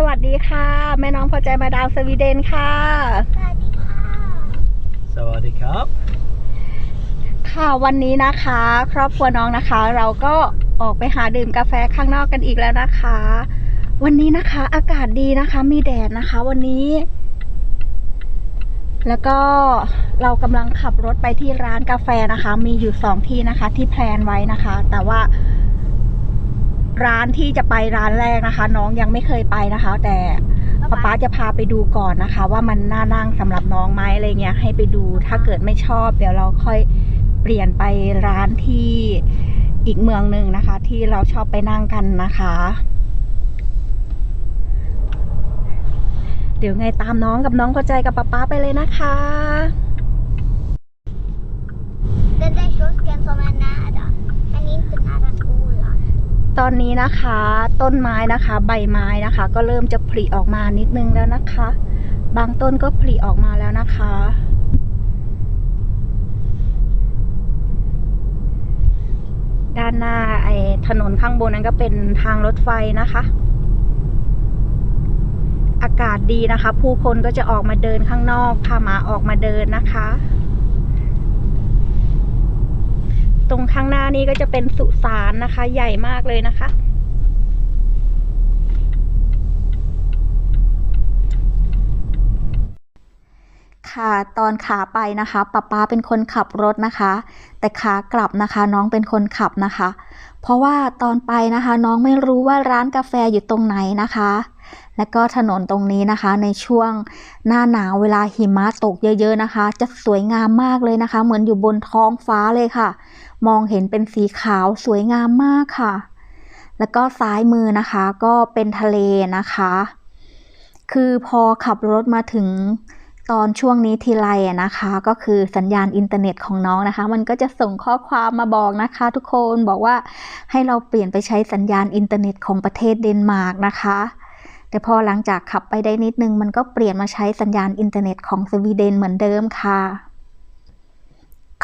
สวัสดีค่ะ แม่น้องพอใจมาดามสวีเดนค่ะ สวัสดีค่ะ สวัสดีครับ ค่ะวันนี้นะคะ ครอบครัวน้องนะคะ เราก็ออกไปหาดื่มกาแฟข้างนอกกันอีกแล้วนะคะ วันนี้นะคะอากาศดีนะคะ มีแดดนะคะ วันนี้ แล้วก็เรากำลังขับรถไปที่ร้านกาแฟนะคะ มีอยู่สองที่นะคะ ที่แพลนไว้นะคะ แต่ว่า ร้านที่จะไปร้านแรกนะคะ น้องยังไม่เคยไปนะคะ แต่ป๊าป๊าจะพาไปดูก่อนนะคะ ว่ามันน่านั่งสำหรับน้องไหมอะไรเงี้ยให้ไปดูถ้าเกิดไม่ชอบ เดี๋ยวเราค่อยเปลี่ยนไปร้านที่อีกเมืองหนึ่งนะคะ ที่เราชอบไปนั่งกันนะคะ เดี๋ยวไงตามน้องกับน้องพอใจกับป๊าป๊าไปเลยนะคะ ตอนนี้นะคะ ต้นไม้นะคะ ใบไม้นะคะ ก็เริ่มจะผลิออกมานิดนึงแล้วนะคะ บางต้นก็ผลิออกมาแล้วนะคะ ด้านหน้าไอ้ถนนข้างบนนั้นก็เป็นทางรถไฟนะคะ อากาศดีนะคะ ผู้คนก็จะออกมาเดินข้างนอกพาหมาออกมาเดินนะคะ ตรงข้างหน้านี้ก็จะเป็นสุสานนะคะ ใหญ่มากเลยนะคะ ค่ะตอนขาไปนะคะป๊าป๊าเป็นคนขับรถนะคะ แต่ขากลับนะคะน้องเป็นคนขับนะคะ เพราะว่าตอนไปนะคะ น้องไม่รู้ว่าร้านกาแฟอยู่ตรงไหนนะคะและก็ถนนตรงนี้นะคะในช่วงหน้าหนาวเวลาหิมะตกเยอะ ๆนะคะ จะสวยงามมากเลยนะคะ เหมือนอยู่บนท้องฟ้าเลยค่ะ มองเห็นเป็นสีขาวสวยงามมากค่ะ แล้วก็ซ้ายมือนะคะก็เป็นทะเลนะคะ คือพอขับรถมาถึงตอนช่วงนี้ทีไรนะคะ ก็คือสัญญาณอินเทอร์เน็ตของน้องนะคะ มันก็จะส่งข้อความมาบอกนะคะ ทุกคนบอกว่าให้เราเปลี่ยนไปใช้สัญญาณอินเทอร์เน็ตของประเทศเดนมาร์กนะคะ แต่พอหลังจากขับไปได้นิดนึง มันก็เปลี่ยนมาใช้สัญญาณอินเทอร์เน็ตของสวีเดนเหมือนเดิมค่ะ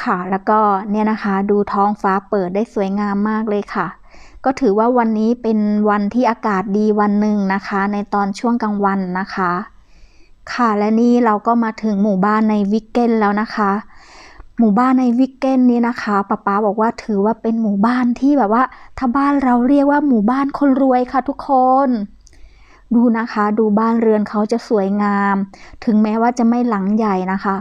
ค่ะ แล้วก็เนี่ยนะคะดูท้องฟ้าเปิดได้สวยงามมากเลยค่ะ ก็ถือว่าวันนี้เป็นวันที่อากาศดีวันหนึ่งนะคะ ในตอนช่วงกลางวันนะคะ ค่ะและนี่เราก็มาถึงหมู่บ้านในวิกเกนแล้วนะคะ หมู่บ้านในวิกเกนนี้นะคะป๊าป๊าบอกว่าถือว่าเป็นหมู่บ้านที่แบบว่าถ้าบ้านเราเรียกว่าหมู่บ้านคนรวยค่ะทุกคนดูนะคะ ดูบ้านเรือนเขาจะสวยงาม ถึงแม้ว่าจะไม่หลังใหญ่นะคะ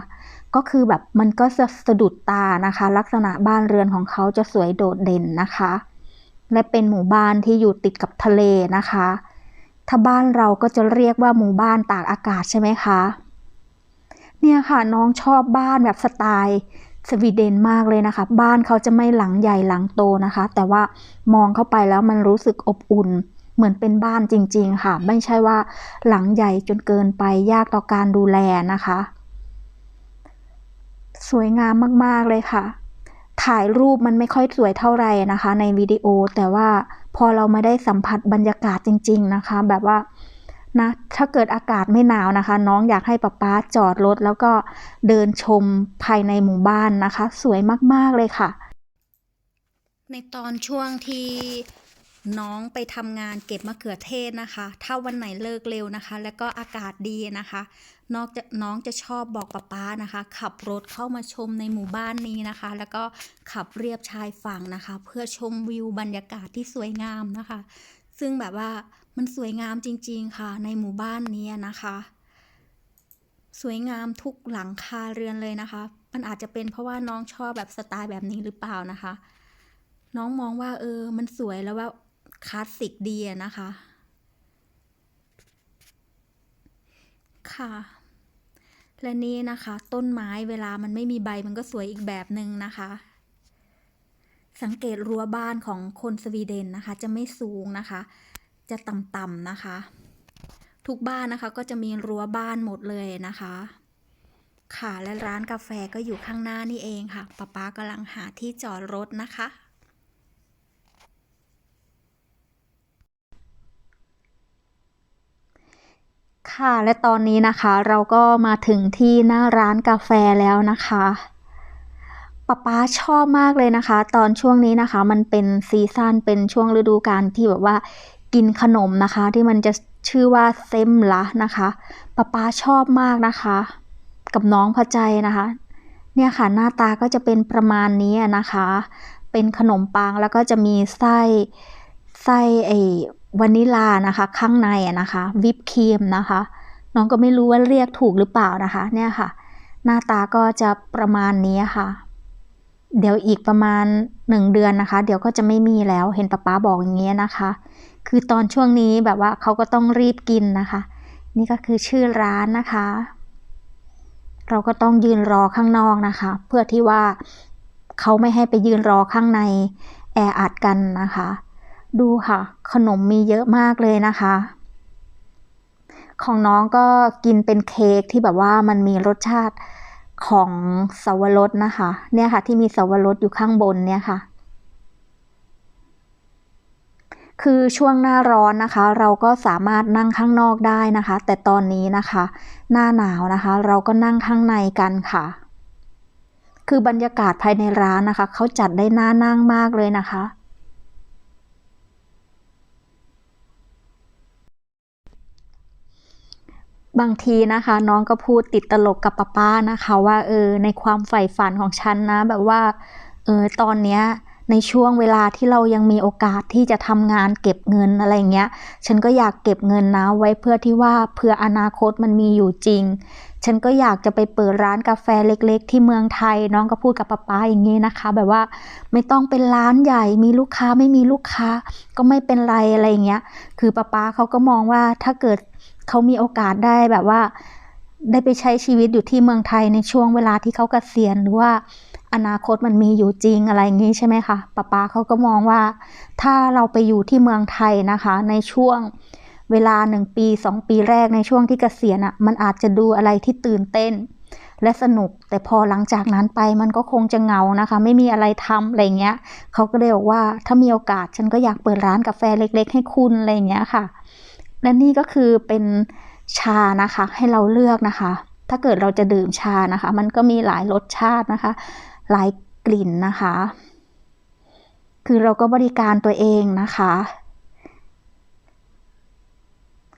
ก็คือแบบมันก็จะสะดุดตานะคะ ลักษณะบ้านเรือนของเขาจะสวยโดดเด่นนะคะ และเป็นหมู่บ้านที่อยู่ติดกับทะเลนะคะ ถ้าบ้านเราก็จะเรียกว่าหมู่บ้านตากอากาศใช่ไหมคะ เนี่ยค่ะน้องชอบบ้านแบบสไตล์สวีเดนมากเลยนะคะ บ้านเขาจะไม่หลังใหญ่หลังโตนะคะ แต่ว่ามองเข้าไปแล้วมันรู้สึกอบอุ่น เหมือนเป็นบ้านจริง ๆ ค่ะ ไม่ใช่ว่าหลังใหญ่จนเกินไปยากต่อการดูแลนะคะ สวยงามมาก ๆ เลยค่ะ ถ่ายรูปมันไม่ค่อยสวยเท่าไหร่นะคะ ในวิดีโอแต่ว่าพอเรามาได้สัมผัสบรรยากาศจริง ๆ นะคะ แบบว่านะถ้าเกิดอากาศไม่หนาวนะคะ น้องอยากให้ป๊าป๊าจอดรถ แล้วก็เดินชมภายในหมู่บ้านนะคะ สวยมาก ๆ เลยค่ะ ในตอนช่วงที่ น้องไปทำงานเก็บมะเขือเทศนะคะ ถ้าวันไหนเลิกเร็วนะคะ แล้วก็อากาศดีนะคะ นอกจากน้องจะชอบบอกป๊าป๊านะคะ ขับรถเข้ามาชมในหมู่บ้านนี้นะคะ แล้วก็ขับเรียบชายฝั่งนะคะ เพื่อชมวิวบรรยากาศที่สวยงามนะคะ ซึ่งแบบว่ามันสวยงามจริง ๆ ค่ะ ในหมู่บ้านนี้นะคะ สวยงามทุกหลังคาเรือนเลยนะคะ มันอาจจะเป็นเพราะว่าน้องชอบแบบสไตล์แบบนี้หรือเปล่านะคะ น้องมองว่าเออ มันสวยแล้วว่า คลาสสิกดีนะคะ ค่ะ และนี่นะคะ ต้นไม้เวลามันไม่มีใบมันก็สวยอีกแบบหนึ่งนะคะ สังเกตรั้วบ้านของคนสวีเดนนะคะ จะไม่สูงนะคะ จะต่ำๆนะคะ ทุกบ้านนะคะก็จะมีรั้วบ้านหมดเลยนะคะค่ะและร้านกาแฟก็อยู่ข้างหน้านี่เองค่ะป๊าป๊ากำลังหาที่จอดรถนะคะ ค่ะและตอนนี้นะคะเราก็มาถึงที่หน้าร้านกาแฟแล้วนะคะป๊าป๊าชอบมากเลยนะคะ ตอนช่วงนี้นะคะ มันเป็นซีซั่นเป็นช่วงฤดูกาลที่แบบว่ากินขนมนะคะ ที่มันจะชื่อว่าเซมละนะคะป๊าป๊าชอบมากนะคะ กับน้องพอใจนะคะ เนี่ยค่ะหน้าตาก็จะเป็นประมาณนี้นะคะ เป็นขนมปังแล้วก็จะมีไส้ไส้ไอ วานิลานะคะ ข้างในนะคะ วิปครีมนะคะ น้องก็ไม่รู้ว่าเรียกถูกหรือเปล่านะคะ เนี่ยค่ะ หน้าตาก็จะประมาณนี้ค่ะ เดี๋ยวอีกประมาณหนึ่งเดือนนะคะ เดี๋ยวก็จะไม่มีแล้วเห็นป๊าป๊าบอกอย่างเงี้ยนะคะ คือตอนช่วงนี้แบบว่าเขาก็ต้องรีบกินนะคะ นี่ก็คือชื่อร้านนะคะ เราก็ต้องยืนรอข้างนอกนะคะ เพื่อที่ว่าเขาไม่ให้ไปยืนรอข้างในแออัดกันนะคะ ดูค่ะ ขนมมีเยอะมากเลยนะคะ ของน้องก็กินเป็นเค้กที่แบบว่ามันมีรสชาติของสวรสนะคะ เนี่ยค่ะ ที่มีสวรสอยู่ข้างบนเนี่ยค่ะ คือช่วงหน้าร้อนนะคะ เราก็สามารถนั่งข้างนอกได้นะคะ แต่ตอนนี้นะคะ หน้าหนาวนะคะ เราก็นั่งข้างในกันค่ะ คือบรรยากาศภายในร้านนะคะ เขาจัดได้น่านั่งมากเลยนะคะ บางทีนะคะน้องก็พูดติดตลกกับป้าป้านะคะว่าเออในความใฝ่ฝันของฉันนะ แบบว่าเออตอนเนี้ยในช่วงเวลาที่เรายังมีโอกาสที่จะทำงานเก็บเงินอะไรเงี้ย ฉันก็อยากเก็บเงินนะไว้เพื่อที่ว่าเผื่ออนาคตมันมีอยู่จริง ฉันก็อยากจะไปเปิดร้านกาแฟเล็ก ๆ ที่เมืองไทย น้องก็พูดกับป้าป้าอย่างนี้นะคะ แบบว่าไม่ต้องเป็นร้านใหญ่มีลูกค้าไม่มีลูกค้า ก็ไม่เป็นไรอะไรเงี้ย คือป้าป้าเขาก็มองว่าถ้าเกิด เขามีโอกาสได้แบบว่า ได้ไปใช้ชีวิตอยู่ที่เมืองไทยในช่วงเวลาที่เขาเกษียณหรือว่าอนาคตมันมีอยู่จริงอะไรอย่างนี้ใช่ไหมคะป้าป้าเขาก็มองว่า ถ้าเราไปอยู่ที่เมืองไทยนะคะ ในช่วงเวลาหนึ่งปีสองปีแรกในช่วงที่เกษียณอะ่ะมันอาจจะดูอะไรที่ตื่นเต้น และสนุกแต่พอหลังจากนั้นไปมันก็คงจะเหงานะคะ ไม่มีอะไรทำอะไรเงี้ยเขาก็เลยบอกว่าถ้ามีโอกาสฉันก็อยากเปิดร้านกาแฟเล็ก ๆ ให้คุณอะไรเงี้ยค่ะ และนี่ก็คือเป็นชานะคะ ให้เราเลือกนะคะ ถ้าเกิดเราจะดื่มชานะคะ มันก็มีหลายรสชาตินะคะ หลายกลิ่นนะคะ คือเราก็บริการตัวเองนะคะ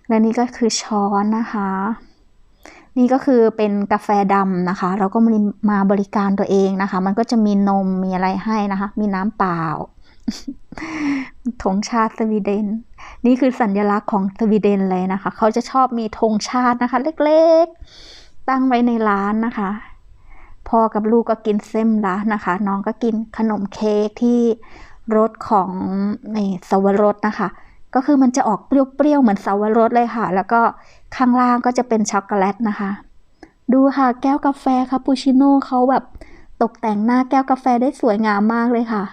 และนี่ก็คือช้อนนะคะ นี่ก็คือเป็นกาแฟดำนะคะ เราก็มาบริการตัวเองนะคะ มันก็จะมีนมมีอะไรให้นะคะ มีน้ำเปล่าธงชาติสวีเดน นี่คือสัญลักษณ์ของสวีเดนเลยนะคะ เขาจะชอบมีธงชาตินะคะ เล็กๆ ตั้งไว้ในร้านนะคะพ่อกับลูกก็กินเส้มละนะคะ น้องก็กินขนมเค้กที่รสของในสวรสนะคะ ก็คือมันจะออกเปรี้ยวๆเหมือนสวรสเลยค่ะ แล้วก็ข้างล่างก็จะเป็นช็อกโกแลตนะคะ ดูค่ะแก้วกาแฟคาปูชิโน่เขาแบบตกแต่งหน้าแก้วกาแฟได้สวยงามมากเลยค่ะ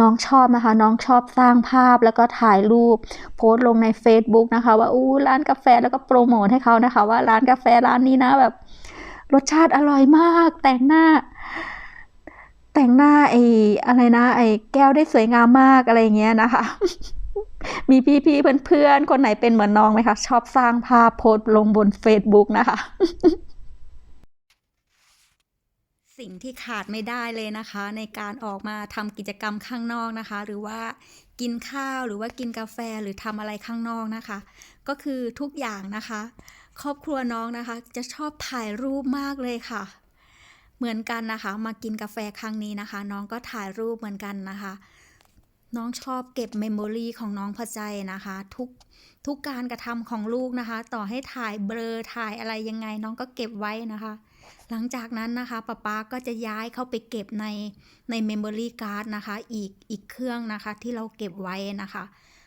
น้องชอบนะคะ น้องชอบสร้างภาพแล้วก็ถ่ายรูป โพสต์ลงใน Facebook นะคะ ว่าอู้ร้านกาแฟแล้วก็โปรโมทให้เขานะคะ ว่าร้านกาแฟร้านนี้นะแบบรสชาติอร่อยมาก แต่งหน้า แต่งหน้าไอ้อะไรนะ ไอ้แก้วได้สวยงามมากอะไรเงี้ยนะคะ มีพี่ๆเพื่อนๆคนไหนเป็นเหมือนน้องไหมคะ ชอบสร้างภาพโพสต์ลงบน Facebook นะคะ สิ่งที่ขาดไม่ได้เลยนะคะ ในการออกมาทำกิจกรรมข้างนอกนะคะ หรือว่ากินข้าวหรือว่ากินกาแฟหรือทำอะไรข้างนอกนะคะ ก็คือทุกอย่างนะคะ ครอบครัวน้องนะคะ จะชอบถ่ายรูปมากเลยค่ะ เหมือนกันนะคะ มากินกาแฟครั้งนี้นะคะ น้องก็ถ่ายรูปเหมือนกันนะคะ น้องชอบเก็บเมมโมรีของน้องพอใจนะคะ ทุกทุกการกระทำของลูกนะคะ ต่อให้ถ่ายเบลอถ่ายอะไรยังไง น้องก็เก็บไว้นะคะ หลังจากนั้นนะคะป๊าป๊าก็จะย้ายเข้าไปเก็บในในเมมโมรี่การ์ดนะคะ อีกอีกเครื่องนะคะที่เราเก็บไว้นะคะ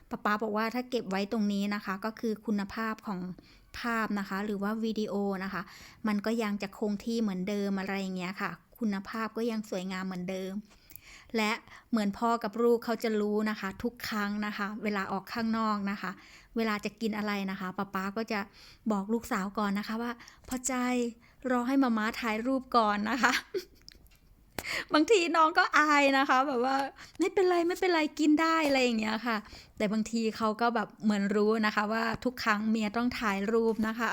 ป๊าป๊าบอกว่าถ้าเก็บไว้ตรงนี้นะคะ ก็คือคุณภาพของภาพนะคะ หรือว่าวิดีโอนะคะ มันก็ยังจะคงที่เหมือนเดิมอะไรอย่างเงี้ยค่ะ คุณภาพก็ยังสวยงามเหมือนเดิม และเหมือนพ่อกับลูกเขาจะรู้นะคะ ทุกครั้งนะคะ เวลาออกข้างนอกนะคะ เวลาจะกินอะไรนะคะป๊าป๊าก็จะบอกลูกสาวก่อนนะคะว่าพอใจ รอให้มาม้าถ่ายรูปก่อนนะคะ บางทีน้องก็อายนะคะ แบบว่าไม่เป็นไรไม่เป็นไรกินได้อะไรอย่างเงี้ยค่ะ แต่บางทีเขาก็แบบเหมือนรู้นะคะ ว่าทุกครั้งเมียต้องถ่ายรูปนะคะ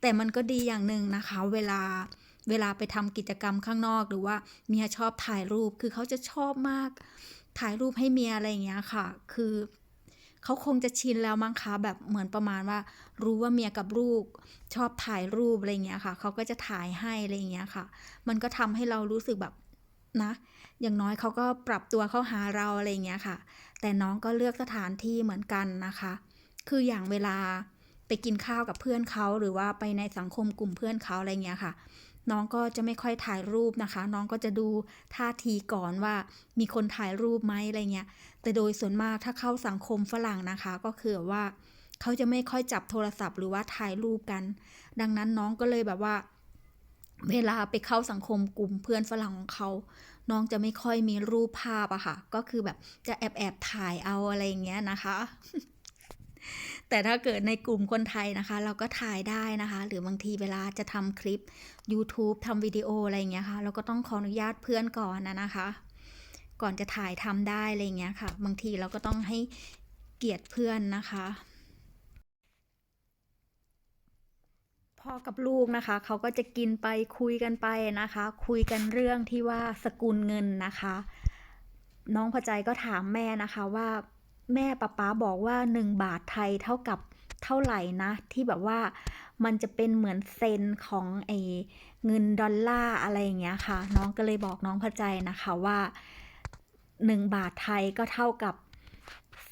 แต่มันก็ดีอย่างหนึ่งนะคะ เวลาเวลาไปทำกิจกรรมข้างนอกหรือว่าเมียชอบถ่ายรูปคือเขาจะชอบมาก ถ่ายรูปให้เมียอะไรอย่างเงี้ยค่ะ คือ เขาคงจะชินแล้วมั้งคะแบบเหมือนประมาณว่า รู้ว่าเมียกับลูกชอบถ่ายรูปอะไรเงี้ยค่ะเขาก็จะถ่ายให้อะไรเงี้ยค่ะ มันก็ทำให้เรารู้สึกแบบนะ อย่างน้อยเขาก็ปรับตัวเข้าหาเราอะไรเงี้ยค่ะ แต่น้องก็เลือกสถานที่เหมือนกันนะคะ คืออย่างเวลาไปกินข้าวกับเพื่อนเขาหรือว่าไปในสังคมกลุ่มเพื่อนเขาอะไรเงี้ยค่ะ น้องก็จะไม่ค่อยถ่ายรูปนะคะ น้องก็จะดูท่าทีก่อนว่ามีคนถ่ายรูปไหมอะไรเงี้ย แต่โดยส่วนมากถ้าเข้าสังคมฝรั่งนะคะ ก็คือว่าเขาจะไม่ค่อยจับโทรศัพท์หรือว่าถ่ายรูปกัน ดังนั้นน้องก็เลยแบบว่า เวลาไปเข้าสังคมกลุ่มเพื่อนฝรั่งของเขาน้องจะไม่ค่อยมีรูปภาพอะค่ะ ก็คือแบบจะแอบแอบถ่ายเอาอะไรอย่างเงี้ยนะคะ แต่ถ้าเกิดในกลุ่มคนไทยนะคะ เราก็ถ่ายได้นะคะ หรือบางทีเวลาจะทำคลิป YouTube ทำวิดีโออะไรอย่างเงี้ยค่ะ เราก็ต้องขออนุญาตเพื่อนก่อนนะนะคะ ก่อนจะถ่ายทำได้อะไรอย่างเงี้ยค่ะ บางทีเราก็ต้องให้เกียรติเพื่อนนะคะพ่อกับลูกนะคะเขาก็จะกินไปคุยกันไปนะคะ คุยกันเรื่องที่ว่าสกุลเงินนะคะ น้องพอใจก็ถามแม่นะคะว่า แม่ป๊าป๊าบอกว่าหนึ่งบาทไทยเท่ากับเท่าไหร่นะ ที่แบบว่ามันจะเป็นเหมือนเซนของไอ้เงินดอลลาร์อะไรอย่างเงี้ยค่ะ น้องก็เลยบอกน้องพอใจนะคะว่าหนึ่งบาทไทยก็เท่ากับ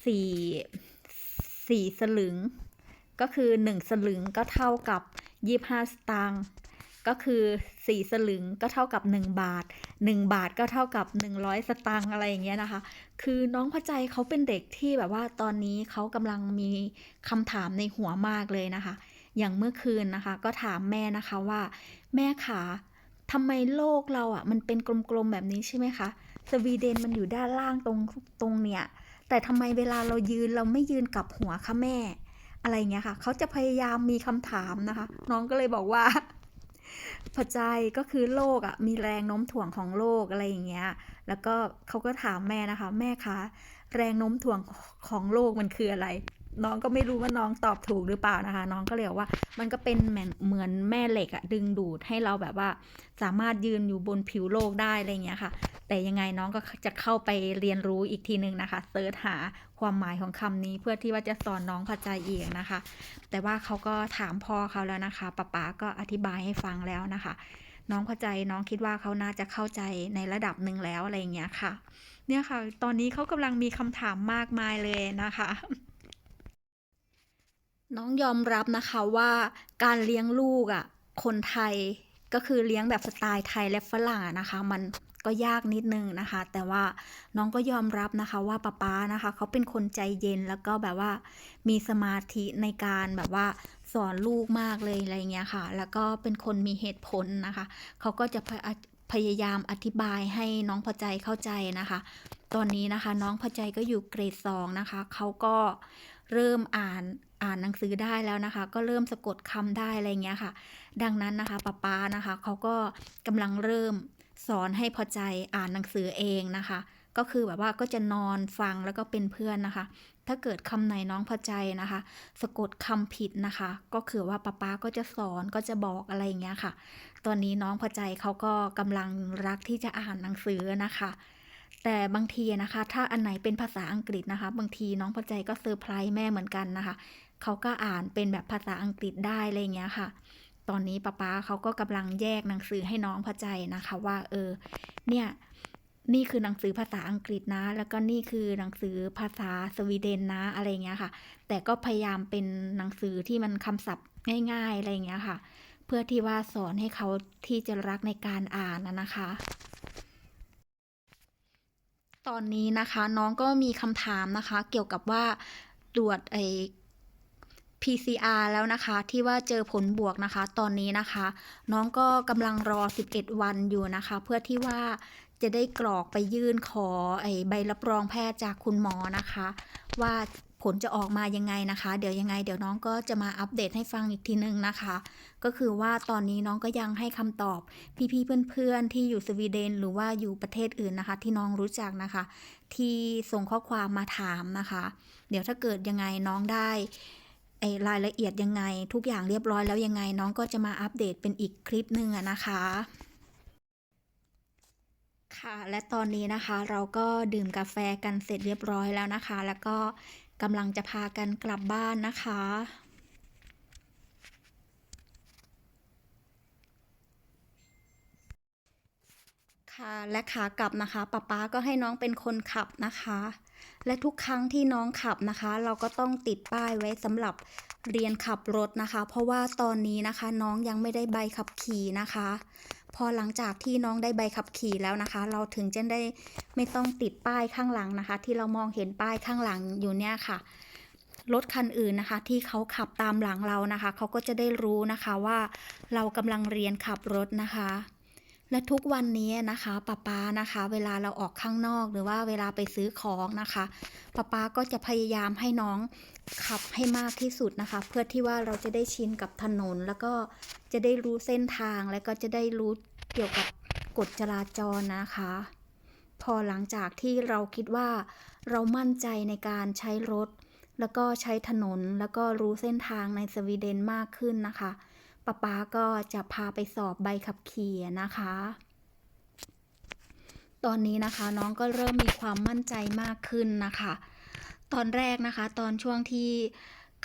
สี่สี่สลึง ก็คือหนึ่งสลึงก็เท่ากับยี่ห้าสตางค์ ก็คือสี่สลึงก็เท่ากับหนึ่งบาทหนึ่งบาทก็เท่ากับหนึ่งร้อยสตางค์อะไรอย่างเงี้ยนะคะ คือน้องพอใจเขาเป็นเด็กที่แบบว่าตอนนี้เขากำลังมีคำถามในหัวมากเลยนะคะ อย่างเมื่อคืนนะคะ ก็ถามแม่นะคะว่า แม่ขาทำไมโลกเราอะมันเป็นกลมๆแบบนี้ใช่ไหมคะ สวีเดนมันอยู่ด้านล่างตรงตรงเนี้ยแต่ทำไมเวลาเรายืนเราไม่ยืนกับหัวคะแม่อะไรเงี้ยค่ะ เขาจะพยายามมีคำถามนะคะ น้องก็เลยบอกว่า พอใจก็คือโลกอะมีแรงโน้มถ่วงของโลกอะไรอย่างเงี้ย แล้วก็เขาก็ถามแม่นะคะ แม่คะแรงโน้มถ่วงของโลกมันคืออะไร น้องก็ไม่รู้ว่าน้องตอบถูกหรือเปล่านะคะ น้องก็เลยกว่า มันก็เป็นเหมือนแม่เหล็กอะดึงดูดให้เราแบบว่า สามารถยืนอยู่บนผิวโลกได้อะไรเงี้ยค่ะ แต่ยังไงน้องก็จะเข้าไปเรียนรู้อีกทีหนึ่งนะคะเซิร์ชหาความหมายของคำนี้เพื่อที่ว่าจะสอนน้องเข้าใจเองนะคะ แต่ว่าเขาก็ถามพ่อเขาแล้วนะคะป๊าป๊าก็อธิบายให้ฟังแล้วนะคะ น้องเข้าใจน้องคิดว่าเขาน่าจะเข้าใจในระดับหนึ่งแล้วอะไรอย่างเงี้ยค่ะ เนี่ยค่ะ ตอนนี้เขากำลังมีคำถามมากมายเลยนะคะน้องยอมรับนะคะว่าการเลี้ยงลูกอะคนไทยก็คือเลี้ยงแบบสไตล์ไทยและฝรั่งอะนะคะ มัน ก็ยากนิดนึงนะคะ แต่ว่าน้องก็ยอมรับนะคะว่าป๊าป๊านะคะ เขาเป็นคนใจเย็นแล้วก็แบบว่ามีสมาธิในการแบบว่าสอนลูกมากเลยอะไรเงี้ยค่ะ แล้วก็เป็นคนมีเหตุผลนะคะ เขาก็จะพยพยายามอธิบายให้น้องพอใจเข้าใจนะคะ ตอนนี้นะคะ น้องพอใจก็อยู่เกรดสองนะคะ เขาก็เริ่มอ่านอ่านหนังสือได้แล้วนะคะ ก็เริ่มสะกดคำได้อะไรเงี้ยค่ะ ดังนั้นนะคะป๊าป๊านะคะ เขาก็กำลังเริ่ม สอนให้พอใจอ่านหนังสือเองนะคะ ก็คือแบบว่าก็จะนอนฟังแล้วก็เป็นเพื่อนนะคะ ถ้าเกิดคำไหนน้องพอใจนะคะ สะกดคำผิดนะคะ ก็คือว่าป๊าป๊าก็จะสอนก็จะบอกอะไรอย่างเงี้ยค่ะ ตอนนี้น้องพอใจเขาก็กำลังรักที่จะอ่านหนังสือนะคะแต่บางทีนะคะ ถ้าอันไหนเป็นภาษาอังกฤษนะคะ บางทีน้องพอใจก็เซอร์ไพรส์แม่เหมือนกันนะคะ เขาก็อ่านเป็นแบบภาษาอังกฤษได้อะไรอย่างเงี้ยค่ะ ตอนนี้ป๊าป๊าเขาก็กำลังแยกหนังสือให้น้องพอใจนะคะ ว่า เออ เนี่ยนี่คือหนังสือภาษาอังกฤษนะ แล้วก็นี่คือหนังสือภาษาสวีเดนนะ อะไรเงี้ยค่ะ แต่ก็พยายามเป็นหนังสือที่มันคำศัพท์ง่ายๆอะไรเงี้ยค่ะ เพื่อที่ว่าสอนให้เขาที่จะรักในการอ่านนะนะคะ ตอนนี้นะคะน้องก็มีคำถามนะคะ เกี่ยวกับว่าตรวจไอ PCR แล้วนะคะที่ว่าเจอผลบวกนะคะ ตอนนี้นะคะ น้องก็กำลังรอ 11 วันอยู่นะคะ เพื่อที่ว่าจะได้กรอกไปยื่นขอไอใบรับรองแพทย์จากคุณหมอนะคะ ว่าผลจะออกมายังไงนะคะ เดี๋ยวยังไง เดี๋ยวน้องก็จะมาอัปเดตให้ฟังอีกทีนึงนะคะ ก็คือว่าตอนนี้น้องก็ยังให้คำตอบพี่ๆเพื่อนๆที่อยู่สวีเดน หรือว่าอยู่ประเทศอื่นนะคะ ที่น้องรู้จักนะคะ ที่ส่งข้อความมาถามนะคะ เดี๋ยวถ้าเกิดยังไงน้องได้ ไอรายละเอียดยังไง ทุกอย่างเรียบร้อยแล้วยังไง น้องก็จะมาอัปเดตเป็นอีกคลิปหนึ่งนะคะ ค่ะและตอนนี้นะคะเราก็ดื่มกาแฟกันเสร็จเรียบร้อยแล้วนะคะ แล้วก็กำลังจะพากันกลับบ้านนะคะค่ะและขากลับนะคะป๊าป๊าก็ให้น้องเป็นคนขับนะคะ และทุกครั้งที่น้องขับนะคะ เราก็ต้องติดป้ายไว้สำหรับเรียนขับรถนะคะ เพราะว่าตอนนี้นะคะ น้องยังไม่ได้ใบขับขี่นะคะ พอหลังจากที่น้องได้ใบขับขี่แล้วนะคะ เราถึงจะได้ไม่ต้องติดป้ายข้างหลังนะคะ ที่เรามองเห็นป้ายข้างหลังอยู่เนี่ยค่ะรถคันอื่นนะคะ ที่เขาขับตามหลังเรานะคะ เขาก็จะได้รู้นะคะว่าเรากำลังเรียนขับรถนะคะ และทุกวันนี้นะคะป้าป๊านะคะ เวลาเราออกข้างนอกหรือว่าเวลาไปซื้อของนะคะป้าป๊าก็จะพยายามให้น้องขับให้มากที่สุดนะคะ เพื่อที่ว่าเราจะได้ชินกับถนน แล้วก็จะได้รู้เส้นทางและก็จะได้รู้เกี่ยวกับกฎจราจรนะคะ พอหลังจากที่เราคิดว่าเรามั่นใจในการใช้รถ แล้วก็ใช้ถนนแล้วก็รู้เส้นทางในสวีเดนมากขึ้นนะคะ ป๊าป๊าก็จะพาไปสอบใบขับขี่นะคะ ตอนนี้นะคะน้องก็เริ่มมีความมั่นใจมากขึ้นนะคะ ตอนแรกนะคะ ตอนช่วงที่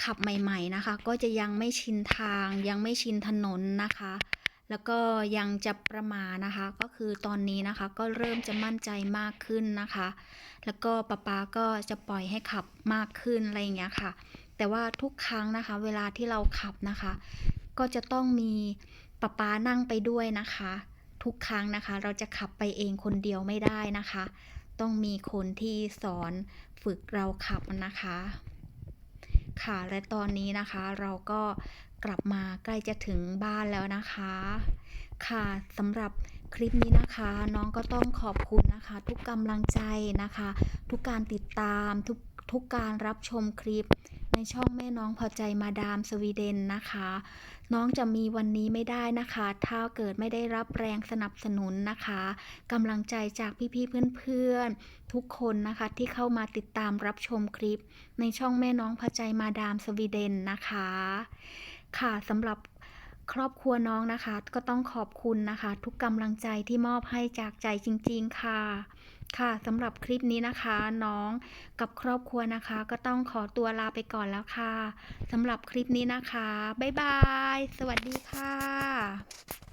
ขับใหม่ๆนะคะ ก็จะยังไม่ชินทาง ยังไม่ชินถนนนะคะ แล้วก็ยังจะประมาทนะคะ ก็คือตอนนี้นะคะก็เริ่มจะมั่นใจมากขึ้นนะคะ แล้วก็ป๊าป๊าก็จะปล่อยให้ขับมากขึ้นอะไรอย่างเงี้ยค่ะ แต่ว่าทุกครั้งนะคะ เวลาที่เราขับนะคะ ก็จะต้องมีป๊าป๊านั่งไปด้วยนะคะ ทุกครั้งนะคะ เราจะขับไปเองคนเดียวไม่ได้นะคะ ต้องมีคนที่สอนฝึกเราขับนะคะ ค่ะและตอนนี้นะคะ เราก็กลับมาใกล้จะถึงบ้านแล้วนะคะ ค่ะสำหรับคลิปนี้นะคะ น้องก็ต้องขอบคุณนะคะ ทุกกำลังใจนะคะ ทุกการติดตามทุกทุกการรับชมคลิป ในช่องแม่น้องพอใจมาดามสวีเดนนะคะ น้องจะมีวันนี้ไม่ได้นะคะ ถ้าเกิดไม่ได้รับแรงสนับสนุนนะคะกำลังใจจากพี่ๆเพื่อนๆ ทุกคนนะคะที่เข้ามาติดตามรับชมคลิป ในช่องแม่น้องพอใจมาดามสวีเดนนะคะ ค่ะสำหรับครอบครัวน้องนะคะ ก็ต้องขอบคุณนะคะ ทุกกำลังใจที่มอบให้จากใจจริง ๆ ค่ะ ค่ะสำหรับคลิปนี้นะคะน้องกับครอบครัวนะคะ ก็ต้องขอตัวลาไปก่อนแล้วค่ะสำหรับคลิปนี้นะคะ บ๊ายบาย สวัสดีค่ะ